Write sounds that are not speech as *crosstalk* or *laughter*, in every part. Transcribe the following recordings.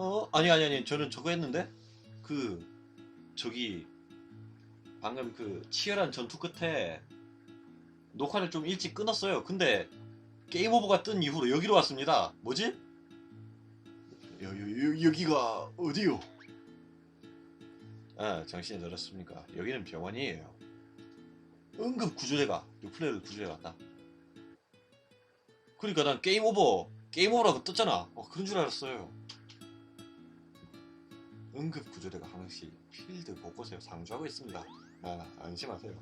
어 아니 아니 아니 저는 저거 했는데 그 저기 방금 그 치열한 전투 끝에 녹화를 좀 일찍 끊었어요. 근데 게임 오버가 뜬 이후로 여기로 왔습니다. 뭐지? 여, 여, 여, 여 기가 어디요? 아 정신이 들었습니까? 여기는 병원이에요. 응급 구조대가 뉴플레이를 구조해 왔다. 그러니까 난 게임 오버 게임 오버라고 떴잖아. 어 그런 줄 알았어요. 응급 구조대가 항시 필드 곳곳에 상주하고 있습니다. 아, 안심하세요.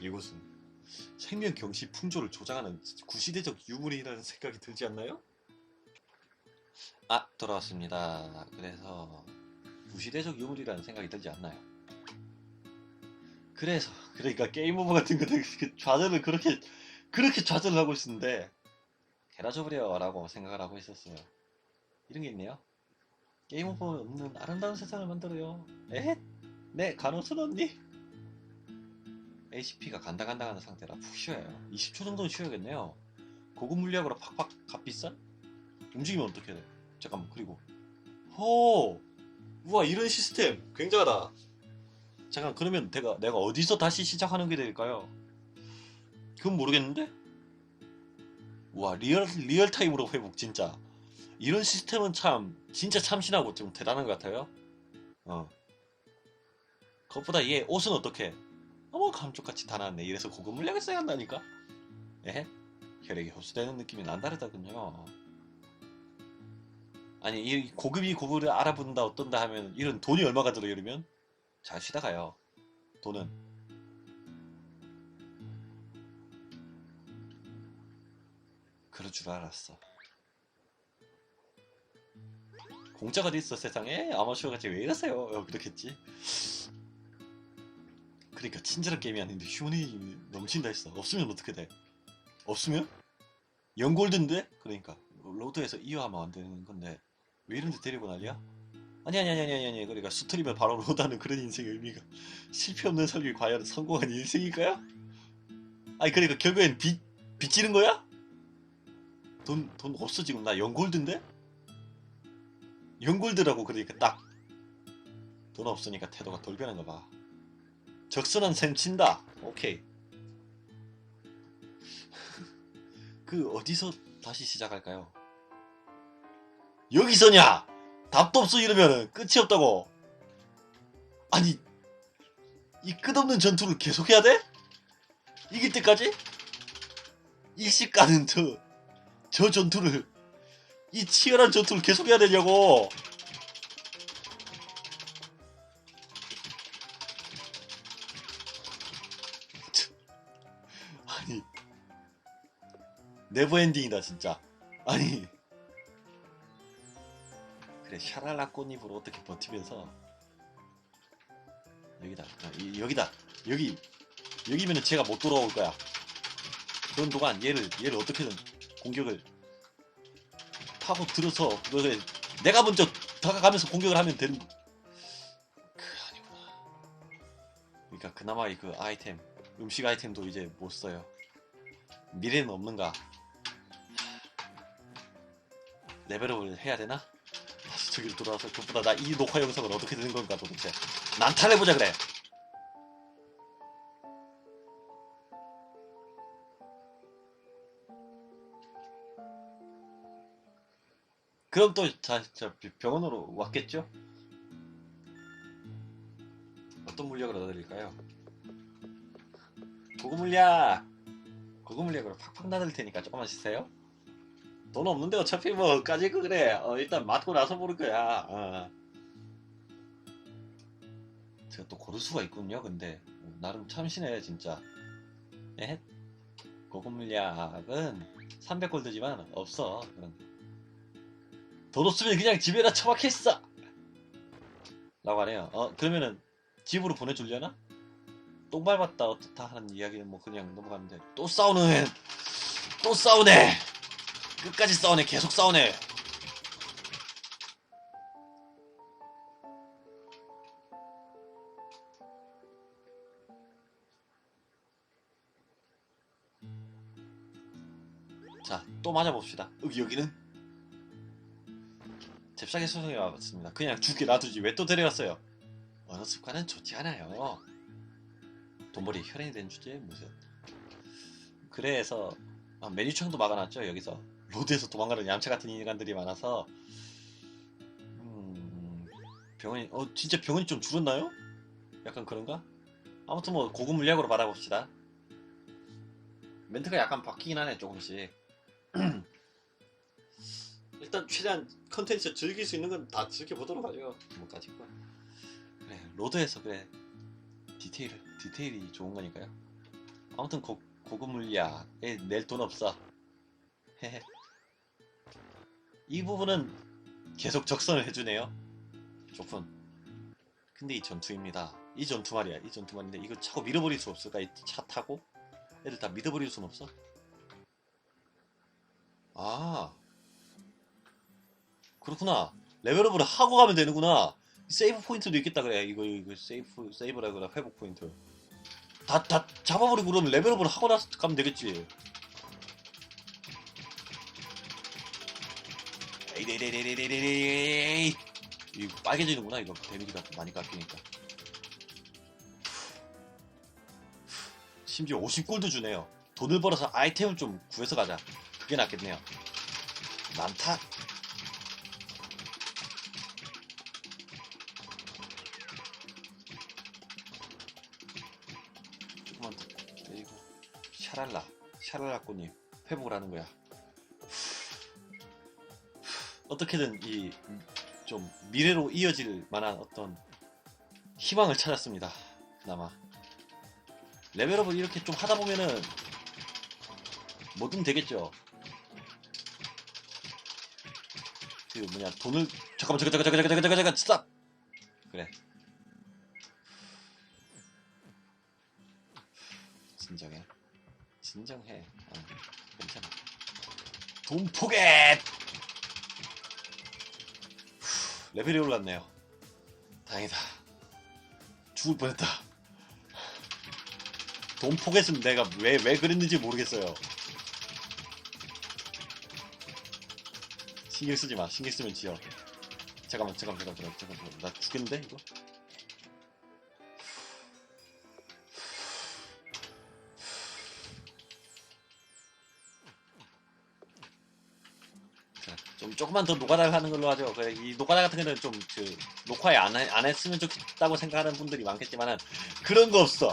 이곳은 생명 경시 풍조를 조장하는 구시대적 유물이라는 생각이 들지 않나요? 아, 돌아왔습니다. 그래서 구시대적 유물이라는 생각이 들지 않나요? 그래서 그러니까 게임 오버 같은 거는 그 좌절을 그렇게 그렇게 좌절을 하고 있었는데 개라져버려라고 생각을 하고 있었어요. 이런 게 있네요. 게임 오버 없는 아름다운 세상을 만들어요. 에헷? 네, 간호선 언니. HP가 간당간당한 상태라 푹 쉬어요. 20초 정도는 쉬어야겠네요. 고급 물약으로 팍팍 값비싼? 움직이면 어떻게 돼? 잠깐만, 그리고. 호! 우와, 이런 시스템. 굉장하다. 잠깐, 그러면 내가, 내가 어디서 다시 시작하는 게 될까요? 그건 모르겠는데? 우와, 리얼, 리얼타임으로 회복, 진짜. 이런 시스템은 참, 진짜 참신하고 좀 대단한 것 같아요. 어. 그것보다 얘 옷은 어떻게? 어머 감쪽같이 다 나왔네 이래서 고급 물약을 써야 한다니까 에? 혈액이 흡수되는 느낌이 난다르다군요 아니 이 고급이 고급을 알아본다 어떤다 하면 이런 돈이 얼마가 들어 이러면 잘 쉬다 가요 돈은 그럴 줄 알았어 공짜가 어디 있어 세상에 아마추어 같이 왜 이러세요 어, 그렇겠지 그러니까 친절한 게임이 아닌데 휴머니 넘친다 했어. 없으면 어떻게 돼? 없으면? 영골드인데? 그러니까 로드에서 이어하면 안 되는 건데 왜 이런 데 데리고 난리야? 아니 아니 아니 아니 아니 그러니까 수트리면 바로 로드하는 그런 인생의 의미가 실패 없는 삶이 과연 성공한 인생일까요? 아니 그러니까 결국엔 빚 빚지는 거야? 돈 돈 없어 지금 나 영골드인데? 영골드라고 그러니까 딱 돈 없으니까 태도가 덜 변한가 봐. 적선한 셈 친다. 오케이. *laughs* 그 어디서 다시 시작할까요? 여기서냐? 답도 없어 이러면 끝이 없다고. 아니 이 끝없는 전투를 계속해야 돼? 이길 때까지? 일식 가는 저, 저 전투를 이 치열한 전투를 계속 해야 되냐고. 아니 네버엔딩이다 진짜. 아니. 그래 샤랄라 꽃잎으로 어떻게 버티면서. 여기다 아, 이- 여기다. 여기 여기면은 제가 못 돌아올 거야. 그런 동안 얘를 얘를 어떻게든 공격을 타고 들어서 내가 먼저 다가가면서 공격을 하면 되는 그 아니구나 그러니까 그나마 이그 아이템 음식 아이템도 이제 못 써요. 미래는 없는가? 레벨업을 해야 되나? 다시 저기로 돌아와서 그것보다 나 이 녹화 영상은 어떻게 되는 건가 도대체? 난탈해보자 그래. 그럼 또 자, 자 병원으로 왔겠죠? 어떤 물약을 얻어드릴까요? 고급 물약 고급 물약으로 팍팍 나들 테니까 조금만 쉬세요 돈 없는데 어차피 뭐거 그래 어, 일단 맞고 나서 모를 거야 어. 제가 또 고를 수가 있군요 근데 어, 나름 참신해 진짜 에? 고급 물약은 300골드지만 없어. 돈 없으면 그냥 집에다 처박혀있어 라고 하네요 어 그러면은 집으로 보내주려나? 똥 밟았다 어떻다 하는 이야기는 뭐 그냥 넘어가면 돼. 또 싸우네. 또 싸우네. 끝까지 싸우네. 계속 싸우네. 자, 또 맞아봅시다. 여기, 여기는? 잽싸게 소송해 왔습니다. 그냥 죽게 놔두지 왜 또 데려갔어요? 언어 습관은 좋지 않아요. 돈벌이 혈행이 된 주제에 무슨 그래서 아, 메뉴창도 막아놨죠 여기서 로드에서 도망가는 얌체 같은 인간들이 많아서 음, 병원이 어 진짜 병원이 좀 줄었나요? 약간 그런가? 아무튼 뭐 고급 물약으로 받아봅시다. 멘트가 약간 바뀌긴 하네 조금씩. 일단 최대한 컨텐츠 즐길 수 있는 건 다 즐겨보도록 하죠. 뭐까지 거. 그래 로드에서 그래 디테일 디테일이 좋은 거니까요. 아무튼 고, 고급 물약에 낼돈 없어. 헤헤. 이 부분은 계속 적선을 해주네요. 좋군. 근데 이 전투입니다. 이 전투 말이야. 이 전투 말인데 이거 차고 밀어버릴 수 없을까? 이 차 타고 애들 다 밀어버릴 순 없어? 아 그렇구나. 레벨업을 하고 가면 되는구나. 세이브 포인트도 있겠다 그래. 이거 이거 세이브 세이브라 그래 회복 포인트. 다 다 잡아버리고 그러면 레벨업을 하고 나서 가면 되겠지. 에이데이데이데이데이데이 이거 빨개지는구나 이거 데미지가 많이 깎이니까. 심지어 50골도 주네요. 돈을 벌어서 아이템을 좀 구해서 가자. 그게 낫겠네요. 많다. 꽃님 회복을 하는 거야. 어떻게든 이 좀 미래로 이어질 만한 어떤 희망을 찾았습니다. 그나마 레벨업을 이렇게 좀 하다 보면은 뭐든 되겠죠. 그 뭐냐 돈을 잠깐만 잠깐 잠깐 잠깐 잠깐 잠깐 잠깐 스탑. 그래. 진정해. 진정해. 어, 괜찮아. 돈 포겟. 레벨이 올랐네요. 다행이다. 죽을 뻔했다. 돈 포겟은 내가 왜, 왜 그랬는지 모르겠어요. 신경 쓰지 마. 신경 쓰면 지어. 잠깐만, 잠깐만, 잠깐만, 잠깐만. 나 죽겠는데, 이거? 조금만 더 노가다를 하는 걸로 하죠. 이 노가다 같은 거는 좀 그 녹화에 안, 해- 안 했으면 좋겠다고 생각하는 분들이 많겠지만은 그런 거 없어.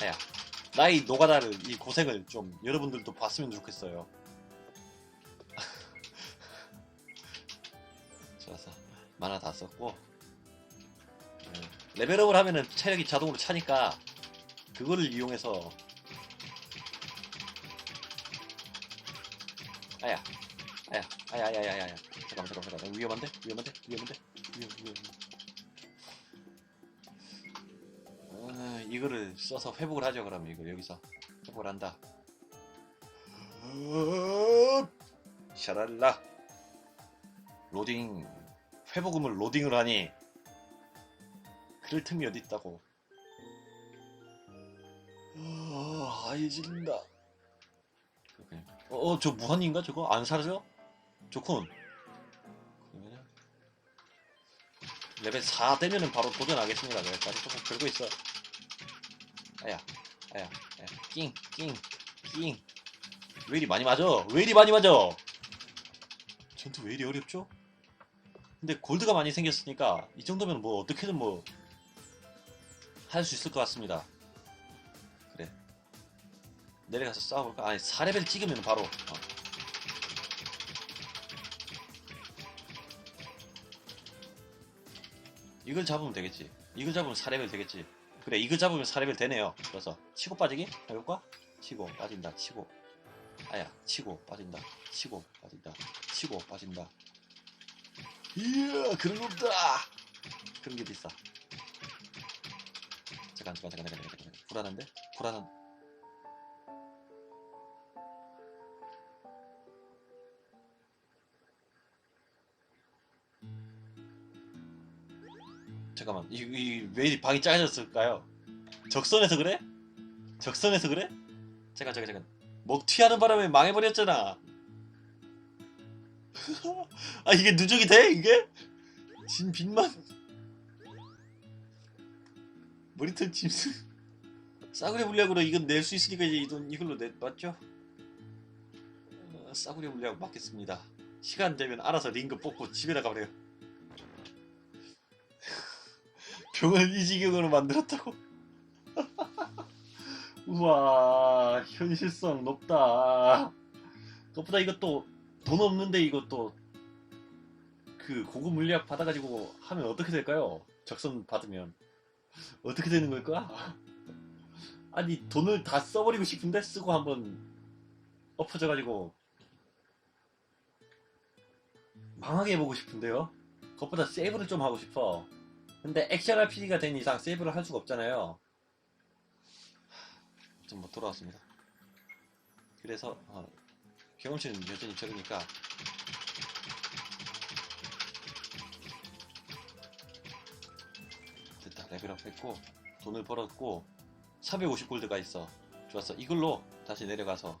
아야, 나의 노가다를 이 고생을 좀 여러분들도 봤으면 좋겠어요. *laughs* 좋았어. 만화 다 썼고 네, 레벨업을 하면은 체력이 자동으로 차니까 그거를 이용해서 아야, 아야, 아야, 아야, 아야, 아야. 잠깐만, 잠깐만, 잠깐만. 위험한데? 위험한데? 위험한데? 위험, 위험. 아, 이거를 써서 회복을 하죠. 그럼 이거 여기서 회복을 한다. 샤랄라. 로딩. 회복음을 로딩을 하니 그럴 틈이 어디 있다고. 아, 아이진다. 어, 어, 저 무한인가 저거? 안 사라져? 좋군. 그러면은 레벨 4 되면은 바로 도전하겠습니다. 내가까지 조금 들고 있어. 아야, 아야, 아야, 낑, 낑, 낑. 왜 이리 많이 맞아? 왜 이리 많이 맞아? 전투 왜 이리 어렵죠? 근데 골드가 많이 생겼으니까 이 정도면 뭐 어떻게든 뭐 할 수 있을 것 같습니다. 내려가서 싸워볼까? 아니 4레벨 찍으면 바로. 어. 이걸 잡으면 되겠지. 이걸 잡으면 4레벨 되겠지. 그래 이걸 잡으면 4레벨 되네요. 그래서 치고 빠지기? 해볼까? 치고 빠진다 치고. 아야 치고 빠진다 치고 빠진다 치고 빠진다. 이야 그런 거 없다 그런 게 있어. 잠깐 잠깐 잠깐 잠깐 잠깐 잠깐. 불안한데? 불안한 잠깐만 이왜 이 방이 작아졌을까요? 적선에서 그래? 적선에서 그래? 잠깐 잠깐 잠깐 먹튀하는 바람에 망해버렸잖아 *laughs* 아 이게 누적이 돼 이게? 진 빚만 머리털 짐승 *laughs* 싸구려 물약으로 이건 낼 수 있으니까 이제 이 돈 이걸로 내 맞죠? 어, 싸구려 물약 맞겠습니다. 시간 되면 알아서 링크 뽑고 집에 나가버려요. 병을 이 지경으로 만들었다고? *laughs* 우와 현실성 높다. 그것보다 이것도 돈 없는데 이것도 그 고급 물약 받아가지고 하면 어떻게 될까요? 적성 받으면 어떻게 되는 걸까? *laughs* 아니 돈을 다 써버리고 싶은데 쓰고 한번 엎어져가지고 망하게 해보고 싶은데요? 그것보다 세이브를 좀 하고 싶어 근데 액션 RPG가 된 이상 세이브를 할 수가 없잖아요. 좀뭐 돌아왔습니다. 그래서 어, 경험치는 여전히 적으니까. 됐다. 레벨업 했고 돈을 벌었고 450골드가 있어. 좋았어. 이걸로 다시 내려가서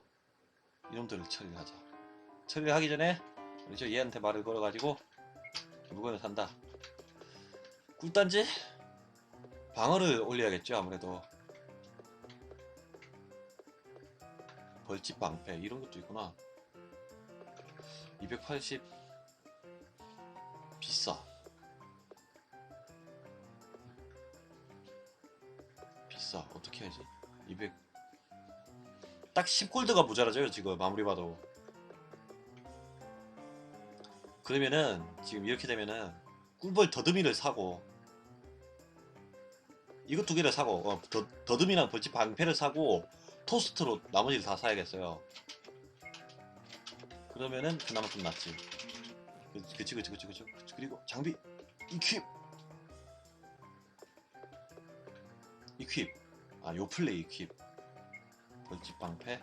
이놈들을 처리를 하자. 처리를 하기 전에 우리 저 얘한테 말을 걸어가지고 물건을 산다 꿀단지? 방어를 올려야겠죠 아무래도. 벌집 방패 이런 것도 있구나. 280 비싸. 비싸. 어떻게 해야지? 200 딱 10골드가 모자라져요 지금 아무리 봐도. 그러면은 지금 이렇게 되면은 꿀벌 더듬이를 사고 이거 두 개를 사고 어, 더, 더듬이랑 벌집 방패를 사고 토스트로 나머지를 다 사야겠어요. 그러면은 그나마 좀 낫지. 그- 그치 그치 그치 그치. 그치. 그리고 장비. 이퀴 이퀴 아 요플레이 이퀴 벌집 방패.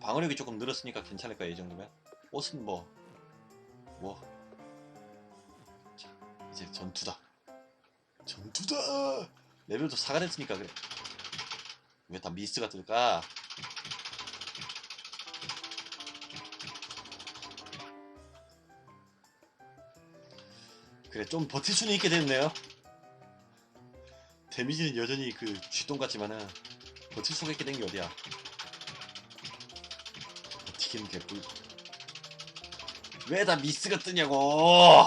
방어력이 조금 늘었으니까 괜찮을 거야 이 정도면? 옷은 뭐 뭐? 자 이제 전투다. 전투다 레벨도 4가 됐으니까 그래. 왜 다 미스가 뜰까. 그래 좀 버틸 수는 있게 됐네요. 데미지는 여전히 그 쥐똥 같지만은 버틸 수가 있게 된 게 어디야? 버티기는 개꿀 왜다 미스가 뜨냐고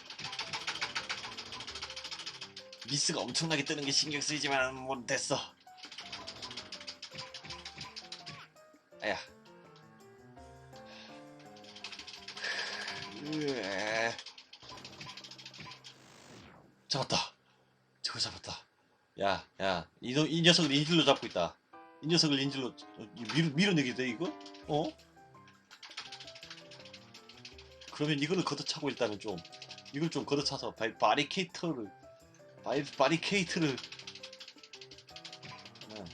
미스가 엄청나게 뜨는 게 신경 쓰이지만 뭐 됐어 아야 으에. 잡았다. 저거 잡았다. 야, 야, 이, 녀- 이 녀석을 인질로 잡고 있다. 이 녀석을 인질로 어, 이 밀어, 밀어내게 돼 이거? 어? 그러면 이거를 걷어차고 일단은 좀 이걸 좀 걷어차서 바리, 바리케이터를 바리, 바리케이트를 어.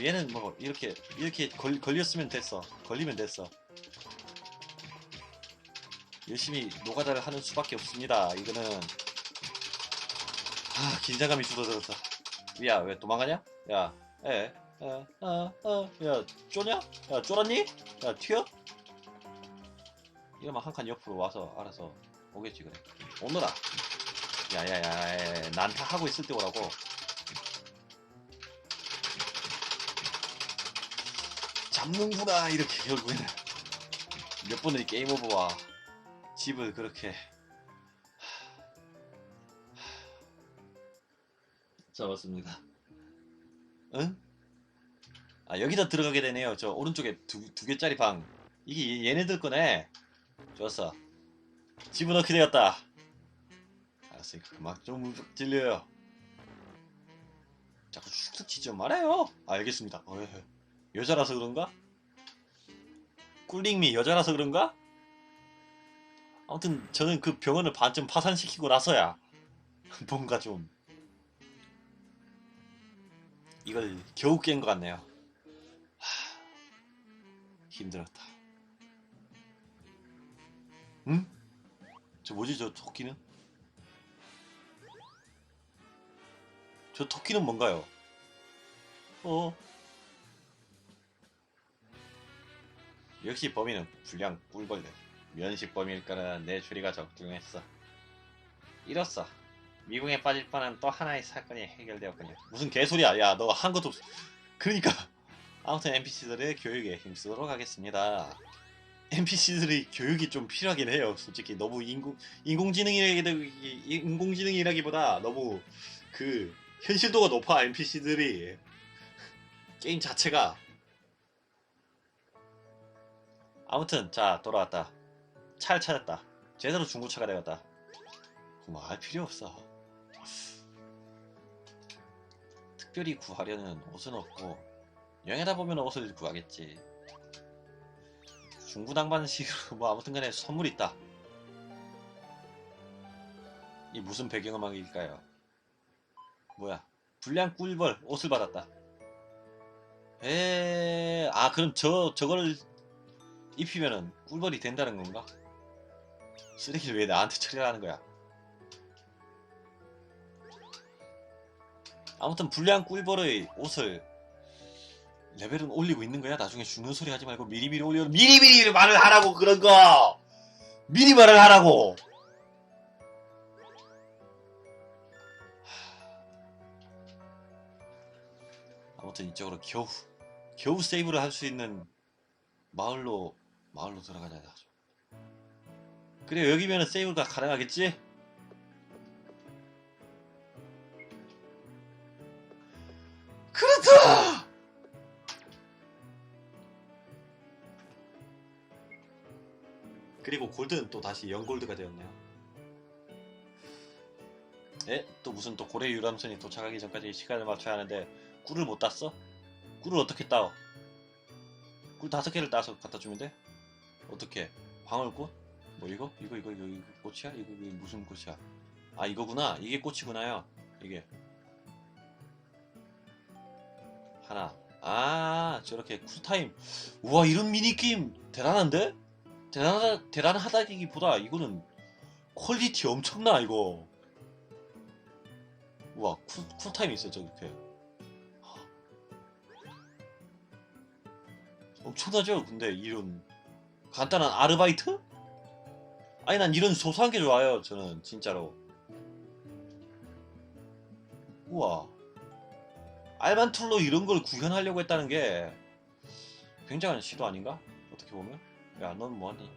얘는 뭐 이렇게 이렇게 걸, 걸렸으면 됐어 걸리면 됐어 열심히 노가다를 하는 수밖에 없습니다. 이거는 아 긴장감이 줄어들었다. 야 왜 도망가냐? 야, 에, 어, 어, 어, 야 쪼냐? 야 쫄았니? 야 튀어? 이러면 한 칸 옆으로 와서 알아서 오겠지 그래. 오너라. 야야야, 난타 하고 있을 때 오라고. 잡는구나 이렇게 결국에는 몇 번을 게임 오버와 집을 그렇게 잡았습니다. 응? 아 여기다 들어가게 되네요. 저 오른쪽에 두, 두 개짜리 방. 이게 얘- 얘네들 거네. 좋았어. 집어넣게 되었다. 알았으니까 그만 좀 질려요. 자꾸 쑥쑥 치지 말아요. 알겠습니다. 어, 여자라서 그런가? 꿀링미 여자라서 그런가? 아무튼 저는 그 병원을 반쯤 파산시키고 나서야 *laughs* 뭔가 좀 이걸 겨우 깬 것 같네요. 하, 힘들었다. 응? 저 뭐지 저 토끼는? 저 토끼는 뭔가요? 어? 역시 범인은 불량 꿀벌레. 면식 범일까는 내 추리가 적중했어. 이로써 미궁에 빠질 뻔한 또 하나의 사건이 해결되었군요. 무슨 개소리야? 야, 너 한 것도 없... 그러니까 아무튼 NPC들의 교육에 힘쓰도록 하겠습니다. NPC들의 교육이 좀 필요하긴 해요. 솔직히 너무 인공 인공지능이라기 인공지능이라기보다 너무 그 현실도가 높아 NPC들이 게임 자체가 아무튼 자 돌아왔다. 차를 찾았다. 제대로 중고차가 되었다. 뭐알 필요 없어. 특별히 구하려는 옷은 없고 여행하다 보면 옷을 구하겠지. 중구난방식으로 뭐 아무튼 간에 선물 있다. 이 무슨 배경음악일까요? 뭐야? 불량 꿀벌 옷을 받았다. 에, 아 그럼 저 저거를 입히면은 꿀벌이 된다는 건가? 쓰레기를 왜 나한테 처리하는 거야? 아무튼 불량 꿀벌의 옷을 레벨은 올리고 있는 거야? 나중에 죽는 소리 하지 말고 미리미리 올려 미리미리 말을 하라고 그런 거 미리 말을 하라고 아무튼 이쪽으로 겨우 겨우 세이브를 할 수 있는 마을로 마을로 들어가자 그래 여기면은 세이브가 가능하겠지? 그렇다! 그리고 골드는 또 다시 0골드가 되었네요. 에? 또 무슨 또 고래 유람선이 도착하기 전까지 시간을 맞춰야 하는데 꿀을 못 땄어? 꿀을 어떻게 따? 꿀 다섯 개를 따서 갖다 주면 돼? 어떻게? 방울꽃? 뭐 이거? 이거 이거 이거, 이거 꽃이야? 이거, 이거 무슨 꽃이야? 아 이거구나. 이게 꽃이구나요. 이게 하나. 아 저렇게 쿨타임. 우와 이런 미니 게임 대단한데? 대단하다 대단하다기보다 이거는 퀄리티 엄청나 이거. 우와 쿨, 쿨타임이 있어 저렇게. 엄청나죠? 근데 이런 간단한 아르바이트? 아니 난 이런 소소한 게 좋아요 저는 진짜로 우와 알반툴로 이런 걸 구현하려고 했다는 게 굉장한 시도 아닌가? 어떻게 보면 야 넌 뭐하니?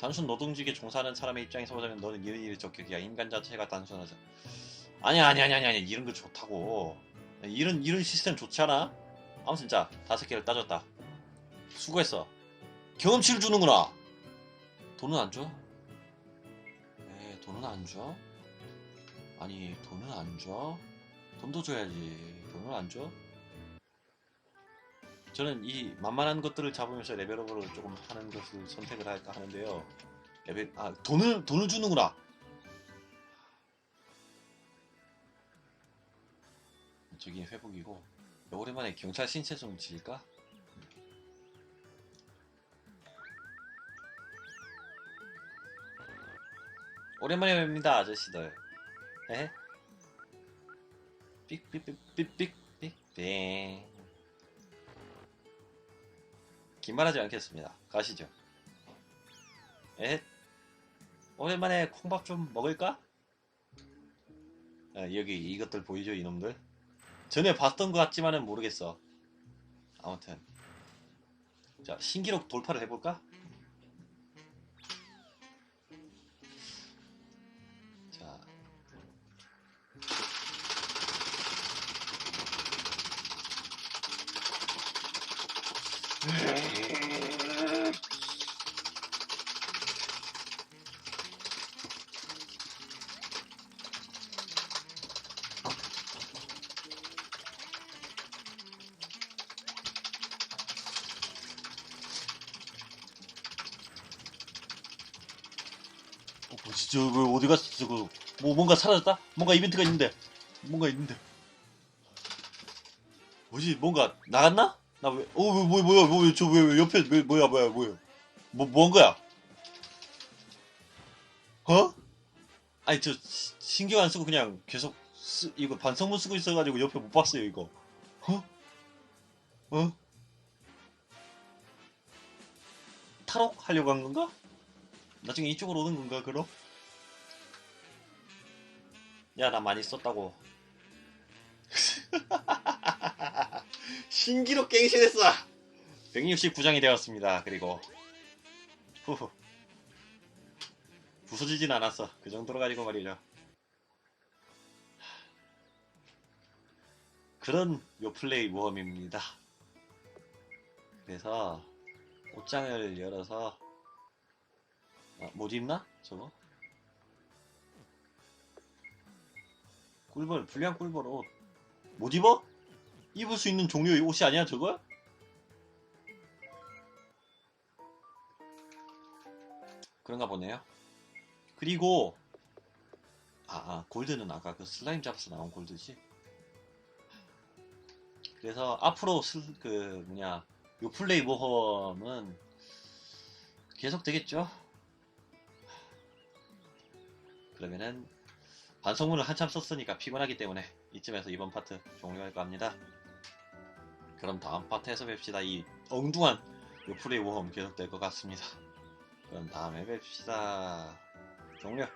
단순 노동직에 종사하는 사람의 입장에서 보자면 너는 이런 일이 적격이야 인간 자체가 단순하자 아니야 아니야 아니야 아니야 이런 거 좋다고 이런 이런 시스템 좋지 않아? 아무튼 자 다섯 개를 따졌다 수고했어 경험치를 주는구나 돈은 안 줘? 에 돈은 안 줘? 아니 돈은 안 줘? 돈도 줘야지 돈을 안 줘? 저는 이 만만한 것들을 잡으면서 레벨업을 조금 하는 것을 선택을 할까 하는데요 레벨 아 돈을 돈을 주는구나 저기 회복이고 오랜만에 경찰 신체 좀 지을까? 오랜만에 뵙니다 아저씨들 에? 삑삑삑삑삑삑 긴말하지 않겠습니다 가시죠 에? 오랜만에 콩밥 좀 먹을까? 아, 여기 이것들 보이죠 이놈들? 전에 봤던 것 같지만은 모르겠어. 아무튼 자 신기록 돌파를 해볼까? 자 네. 진짜 왜 어디 갔어 저거 뭐 뭔가 사라졌다? 뭔가 이벤트가 있는데 뭔가 있는데 뭐지 뭔가 나갔나? 나 왜어뭐 뭐, 뭐야 뭐야 저왜 왜 옆에 왜 뭐야 뭐야 뭐야 뭐 뭔 거야? 어? 아니 저 시- 신경 안 쓰고 그냥 계속 쓰, 이거 반성문 쓰고 있어가지고 옆에 못 봤어요 이거 어? 어? 탈옥 하려고 한 건가? 나중에 이쪽으로 오는 건가 그럼? 야 나 많이 썼다고. *laughs* 신기록 갱신했어. 169장이 되었습니다 그리고. 후후. 부서지진 않았어. 그 정도로 가지고 말이죠. 그런 요플레이 모험입니다. 그래서 옷장을 열어서 아, 못 입나? 저거? 꿀벌, 불량 꿀벌 옷. 못 입어? 입을 수 있는 종류의 옷이 아니야, 저거? 그런가 보네요. 그리고, 아, 아, 골드는 아까 그 슬라임 잡아서 나온 골드지? 그래서 앞으로 슬, 그, 뭐냐, 요플레이 모험은 계속 되겠죠? 그러면은 반성문을 한참 썼으니까 피곤하기 때문에 이쯤에서 이번 파트 종료할까 합니다. 그럼 다음 파트에서 뵙시다. 이 엉뚱한 요플레이 모험 계속될 것 같습니다. 그럼 다음에 뵙시다. 종료.